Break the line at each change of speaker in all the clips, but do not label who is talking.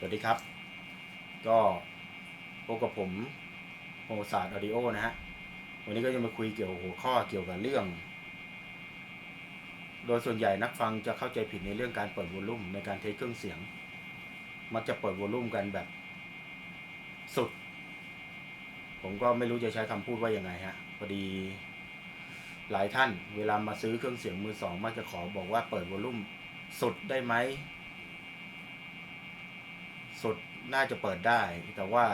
สวัสดีครับ ก็พบกับผมโฮศาสตร์ออดิโอนะฮะ วันนี้ก็จะมาคุยเกี่ยวกับหัวข้อเกี่ยวกับเรื่อง โดยส่วนใหญ่นักฟังจะเข้าใจผิดในเรื่องการเปิดวอลลุ่มในการเทสเครื่องเสียง มักจะเปิดวอลลุ่มกันแบบสุด ผมก็ไม่รู้จะใช้คำพูดว่ายังไงฮะ พอดี หลายท่านเวลามาซื้อเครื่องเสียงมือสองมักจะขอบอกว่าเปิดวอลลุ่มสุดได้ไหม สุดน่าจะเปิดได้ แต่ว่า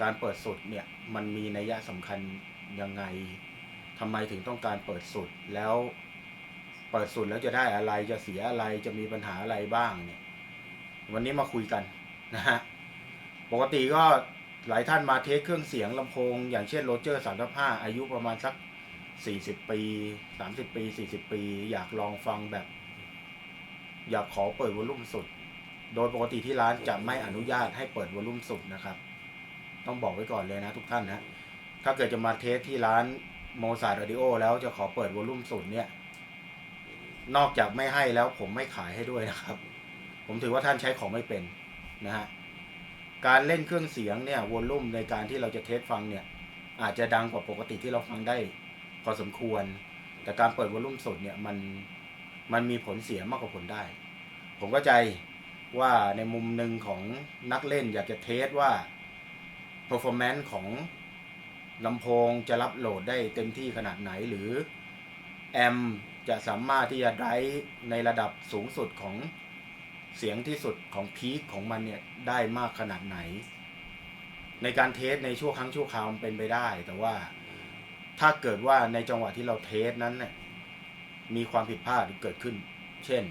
การเปิดสุดเนี่ยมันมีนัยยะสำคัญยังไงทำไมถึงต้องการเปิดสุดแล้วเปิดสุดแล้วจะได้อะไรจะเสียอะไรจะมีปัญหาอะไรบ้างเนี่ย วันนี้มาคุยกันนะฮะปกติก็หลายท่านมาเทสเครื่องเสียงลำโพง อย่างเช่นโรเจอร์สามห้าอายุประมาณสักสี่สิบปีสามสิบปีสี่สิบปี อยากลองฟังแบบ อยากขอเปิดวอลลุ่มสุด โดยปกติที่ร้านจะไม่อนุญาตให้เปิดวอลลุ่มสุดนะครับ ต้องบอกไว้ก่อนเลยนะทุกท่านนะ ถ้าเกิดจะมาเทสที่ร้านโมซาร์ดอดิโอแล้วจะขอเปิดวอลลุ่มสุดเนี่ย นอกจากไม่ให้แล้วผมไม่ขายให้ด้วยนะครับ ผมถือว่าท่านใช้ของไม่เป็นนะฮะ การเล่นเครื่องเสียงเนี่ยวอลลุ่มในการที่เราจะเทสฟังเนี่ย อาจจะดังกว่าปกติที่เราฟังได้พอสมควร แต่การเปิดวอลลุ่มสุดเนี่ยมันมันมีผลเสียมากกว่าผลได้ ผมก็ใจ ว่าในมุมหนึ่งของนักเล่นอยากจะเทสว่า performance ของลำโพงจะรับโหลดได้เต็มที่ขนาดไหนหรือ แอมจะสามารถที่จะได้ในระดับสูงสุดของเสียงที่สุดของพีคของมันเนี่ยได้มากขนาดไหน ในการเทสในชั่วครั้งชั่วคราวมันเป็นไปได้ แต่ว่าถ้าเกิดว่าในจังหวะที่เราเทสนั้นเนี่ยมีความผิดพลาดเกิดขึ้น เช่น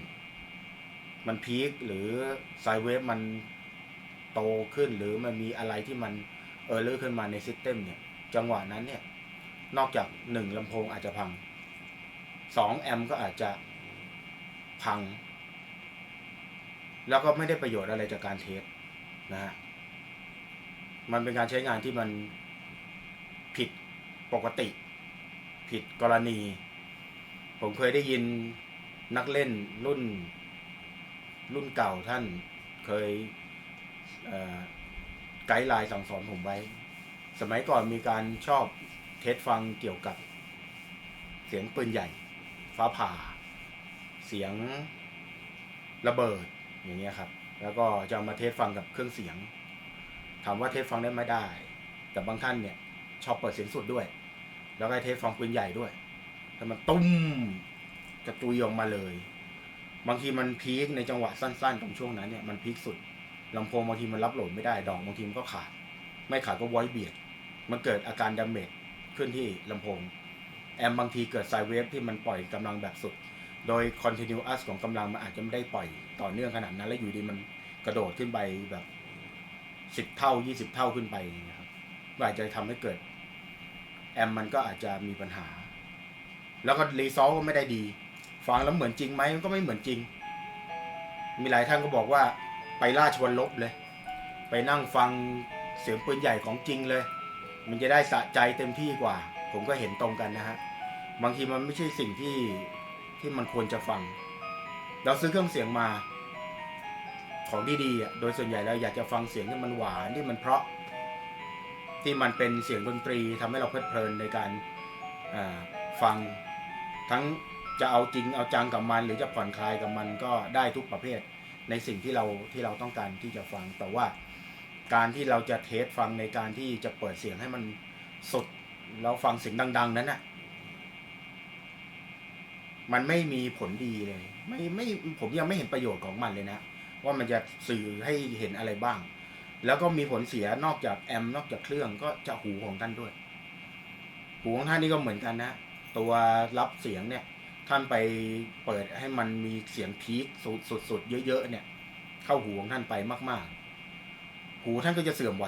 มันพีคหรือไซเวฟมันโตขึ้นหรือมันมีอะไรที่มันเออร์เลอร์ขึ้นมาในซิสเต็มเนี่ย จังหวะนั้นเนี่ย นอกจากหนึ่งลำโพงอาจจะพังสองแอมป์ก็อาจจะพัง แล้วก็ไม่ได้ประโยชน์อะไรจากการเทสนะฮะมันเป็นการใช้งานที่มันผิดปกติ ผิดกรณี ผมเคยได้ยินนักเล่นรุ่น รุ่นเก่าท่านเคยเไกด์ไลน์สั่งสอนผมไว้ สมัยก่อนมีการชอบเทสฟังเกี่ยวกับเสียงปืนใหญ่ ฟ้าผ่า เสียงระเบิดอย่างเงี้ยครับ แล้วก็จะมาเทสฟังกับเครื่องเสียง ถามว่าเทสฟังได้ไม่ได้ แต่บางท่านเนี่ยชอบเปิดเสียงสุดด้วย แล้วก็เทสฟังปืนใหญ่ด้วยถ้ามันตุ้มกระจุยออกมาเลย บางทีมันพีคในจังหวะสั้นๆตรงช่วงนั้นเนี่ยมันพีคสุดลำโพงบางทีมันรับโหลดไม่ได้ดอกบางทีมันก็ขาด ไม่ขาดก็ไว้เบียด มันเกิดอาการดาเมจขึ้นที่ลำโพง แอมบางทีเกิดไซเวฟที่มันปล่อยกำลังแบบสุด โดย continuous ของกำลังมันอาจจะไม่ได้ปล่อยต่อเนื่องขนาดนั้น แล้วอยู่ดีมันกระโดดขึ้นไปแบบสิบเท่ายี่สิบเท่าขึ้นไปอย่างเงี้ยครับก็อาจจะทำให้เกิด แอมมันก็อาจจะมีปัญหา แล้วก็รีซอลก็ไม่ได้ดี ฟังแล้วเหมือนจริงไหมมันก็ไม่เหมือนจริง มีหลายท่านก็บอกว่าไปราชวัลลบเลย ไปนั่งฟังเสียงปืนใหญ่ของจริงเลย มันจะได้สะใจเต็มที่กว่า ผมก็เห็นตรงกันนะฮะบางทีมันไม่ใช่สิ่งที่ที่มันควรจะฟัง เราซื้อเครื่องเสียงมา ของดีๆอะโดยส่วนใหญ่เราอยากจะฟังเสียงที่มันหวานที่มันเพราะ ที่มันเป็นเสียงดนตรีทำให้เราเพลิดเพลินในการอ่าฟังทั้ง จะเอาจริงเอาจังกับมัน หรือจะผ่อนคลายกับมันก็ได้ทุกประเภทในสิ่งที่เราที่เราต้องการที่จะฟังแต่ว่าการที่เราจะเทสฟังในการที่จะเปิดเสียงให้มันสดแล้วฟังเสียงดัง ๆ นั้นน่ะ มันไม่มีผลดีเลย ไม่ไม่ผมยังไม่เห็นประโยชน์ของมันเลยนะ ว่ามันจะสื่อให้เห็นอะไรบ้าง แล้วก็มีผลเสียนอกจากแอมนอกจากเครื่องก็จะหูของท่านด้วย หูของท่านนี่ก็เหมือนกันนะ ตัวรับเสียงเนี่ย ท่านไปเปิดให้มันมีเสียงพีคสุดสุดเยอะๆเนี่ย เข้าหูของท่านไปมาก ๆ หูท่านก็จะเสื่อมไว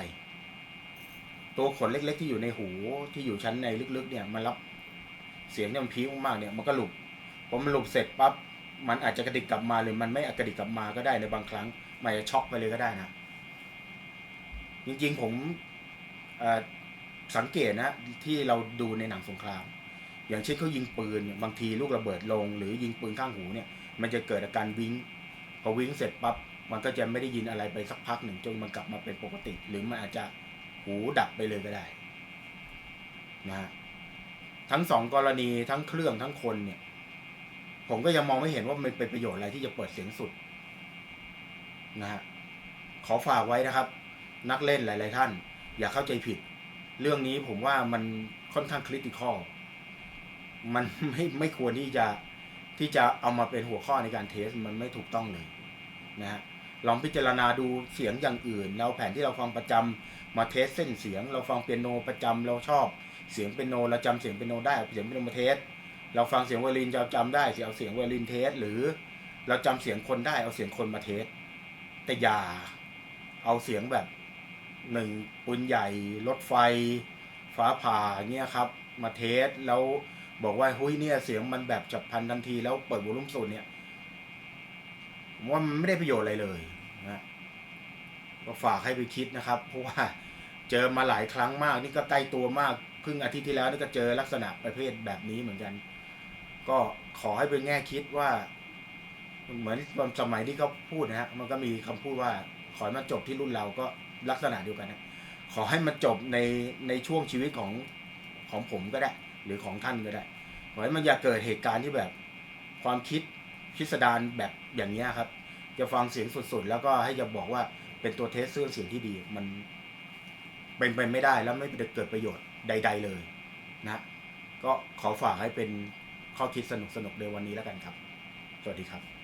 ตัวขนเล็ก ๆ ที่อยู่ในหูที่อยู่ชั้นในลึกๆ เนี่ยมันรับเสียงเนี่ยมันพีคมากๆเนี่ยมันก็หลุดพอมันหลุดเสร็จปั๊บมันอาจจะกระดิกกลับมาหรือมันไม่กระดิกกลับมาก็ได้ในบางครั้งมันจะช็อกไปเลยก็ได้นะจริงๆผมสังเกตนะที่เราดูในหนังสงคราม อย่างเช่นเขายิงปืนบางทีลูกระเบิดลง หรือยิงปืนข้างหูเนี่ย มันจะเกิดอาการวิงพอวิงเสร็จปั๊บมันก็จะไม่ได้ยินอะไรไปสักพักหนึ่งจนมันกลับมาเป็นปกติ หรือมันอาจจะหูดับไปเลยก็ได้นะฮะทั้งสองกรณีทั้งเครื่องทั้งคนเนี่ย ผมก็ยังมองไม่เห็นว่ามันเป็นประโยชน์อะไรที่จะเปิดเสียงสุดนะฮะขอฝากไว้นะครับ นักเล่นหลาย ๆ ท่าน อย่าเข้าใจผิด เรื่องนี้ผมว่ามันค่อนข้างคริติคอล มันไม่ไม่ควรที่จะที่จะเอามาเป็นหัวข้อในการเทสมันไม่ถูกต้องเลยนะฮะลองพิจารณาดูเสียงอย่างอื่น เราแผนที่เราฟังประจำมาเทสเส้นเสียง เราฟังเปียโนประจำเราชอบเสียงเปียโนเราจำเสียงเปียโนได้เอาเสียงเปียโนมาเทสเราฟังเสียงไวลินจะจำได้เสียงเอาเสียงไวลินเทสหรือเราจำเสียงคนได้เอาเสียงคนมาเทสแต่อย่าเอาเสียงแบบหนึ่งปืนใหญ่รถไฟ ฟ้าผ่าเงี้ยครับ มาเทสแล้ว บอกว่าหุ้ยเนี่ยเสียงมันแบบจับพันทันทีแล้วเปิดวอลุ่มสูงเนี่ยว่ามันไม่ได้ประโยชน์อะไรเลยนะก็ฝากให้ไปคิดนะครับ เพราะว่าเจอมาหลายครั้งมาก นี่ก็ใกล้ตัวมากเพิ่งอาทิตย์ที่แล้วนี่ก็เจอลักษณะประเภทแบบนี้เหมือนกัน ก็ขอให้เป็นแง่คิดว่า เหมือนตอนสมัยที่เขาพูดนะฮะมันก็มีคำพูดว่า ขอให้มันจบที่รุ่นเราก็ลักษณะเดียวกันนะขอให้มันจบในในช่วงชีวิตของของผมก็ได้ หรือของท่านก็ได้ขอให้มันอย่าเกิดเหตุการณ์ที่แบบความคิดพิสดารแบบอย่างนี้ครับ จะฟังเสียงสุดๆ แล้วก็ให้จะบอกว่าเป็นตัวเทสเสื่องเสียงที่ดี มันเป็นไปไม่ได้แล้วไม่เกิดประโยชน์ใด ๆ เลยนะ ก็ขอฝากให้เป็นข้อคิดสนุกๆในวันนี้แล้วกันครับ สวัสดีครับ